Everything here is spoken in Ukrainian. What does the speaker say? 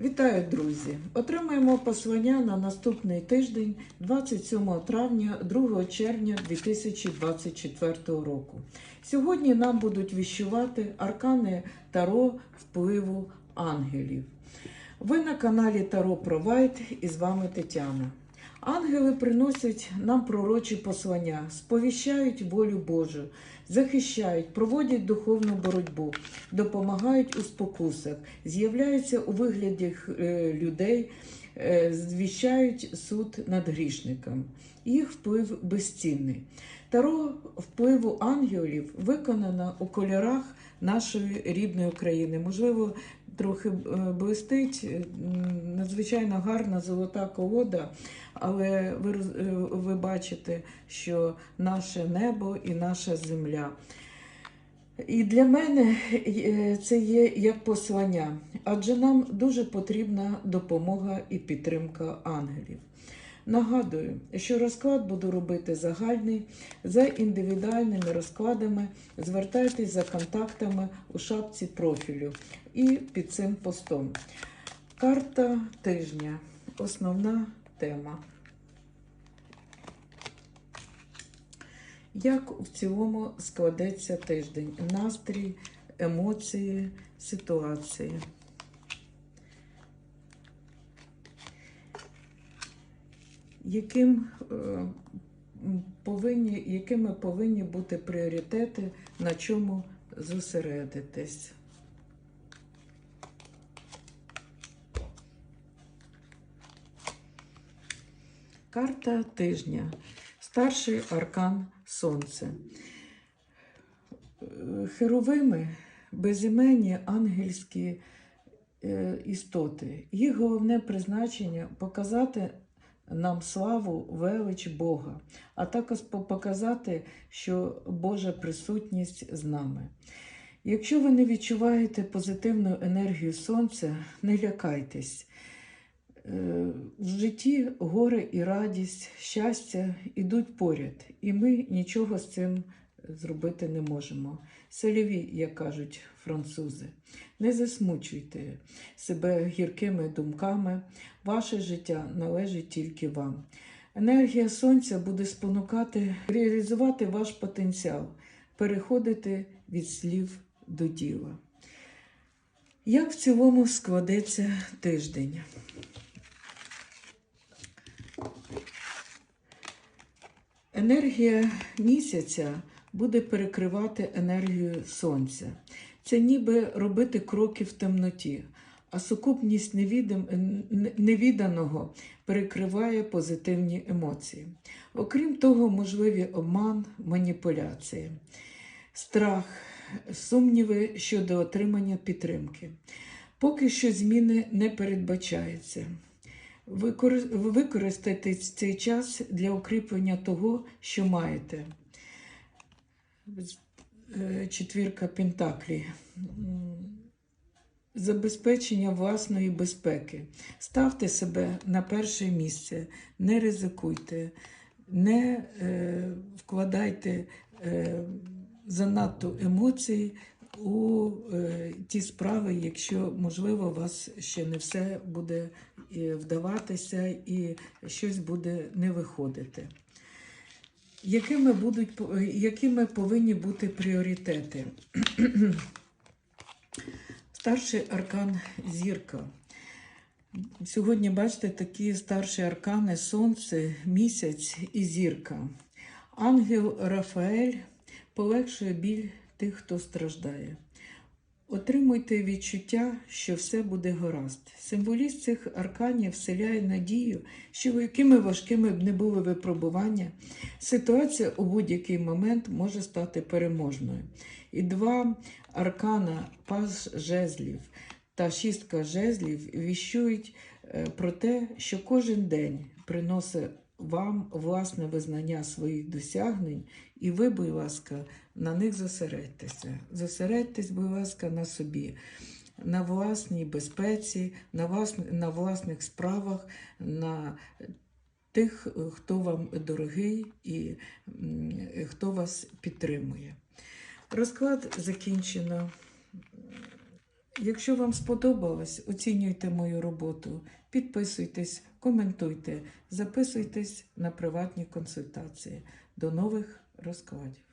Вітаю, друзі! Отримаємо послання на наступний тиждень, 27 травня, 2 червня 2024 року. Сьогодні нам будуть віщувати аркани Таро впливу ангелів. Ви на каналі Таро Провайд і з вами Тетяна. Ангели приносять нам пророчі послання, сповіщають волю Божу, захищають, проводять духовну боротьбу, допомагають у спокусах, з'являються у вигляді е, людей, е, звіщають суд над грішником. Їх вплив безцінний. Таро впливу ангелів виконано у кольорах нашої рідної України. Можливо, трохи е, блистить, е, надзвичайно гарна золота колода, але ви, е, ви бачите, що наше небо і наша земля. І для мене це є як послання, адже нам дуже потрібна допомога і підтримка ангелів. Нагадую, що розклад буду робити загальний. За індивідуальними розкладами звертайтесь за контактами у шапці профілю і під цим постом. Карта тижня. Основна тема. Як в цілому складеться тиждень? Настрій, емоції, ситуації. Яким, е, повинні, якими повинні бути пріоритети, на чому зосередитись? Карта тижня. Старший аркан Сонце. Е, Херовими безіменні ангельські е, істоти. Їх головне призначення показати нам славу, велич Бога, а також показати, що Божа присутність з нами. Якщо ви не відчуваєте позитивну енергію сонця, не лякайтесь. Е, В житті горе і радість, щастя йдуть поряд, і ми нічого з цим зробити не можемо. Селіві, як кажуть французи, не засмучуйте себе гіркими думками. Ваше життя належить тільки вам. Енергія сонця буде спонукати реалізувати ваш потенціал, переходити від слів до діла. Як в цілому складеться тиждень? Енергія місяця буде перекривати енергію сонця. Це ніби робити кроки в темноті, а сукупність невіданого перекриває позитивні емоції. Окрім того, можливі обман, маніпуляції, страх, сумніви щодо отримання підтримки. Поки що зміни не передбачаються. Використайте цей час для укріплення того, що маєте. Е, Четвірка Пентаклі. Забезпечення власної безпеки. Ставте себе на перше місце, не ризикуйте, не е, вкладайте е, занадто емоцій у е, ті справи, якщо, можливо, у вас ще не все буде е, вдаватися і щось буде не виходити. Якими, будуть, якими повинні бути пріоритети? Старший аркан зірка. Сьогодні, бачите, такі старші аркани Сонце, місяць і зірка. Ангел Рафаель полегшує біль тих, хто страждає. Отримуйте відчуття, що все буде гаразд. Символіст цих арканів вселяє надію, що якими важкими б не були випробування, ситуація у будь-який момент може стати переможною. І два аркана пас жезлів та шістка жезлів віщують е, про те, що кожен день приносить вам власне визнання своїх досягнень, і ви, будь ласка, на них зосередьтеся. Зосередьтесь, будь ласка, на собі, на власній безпеці, на, вас, на власних справах, на тих, хто вам дорогий і хто вас підтримує. Розклад закінчено. Якщо вам сподобалось, оцінюйте мою роботу, підписуйтесь, коментуйте, записуйтесь на приватні консультації. До нових розкладів.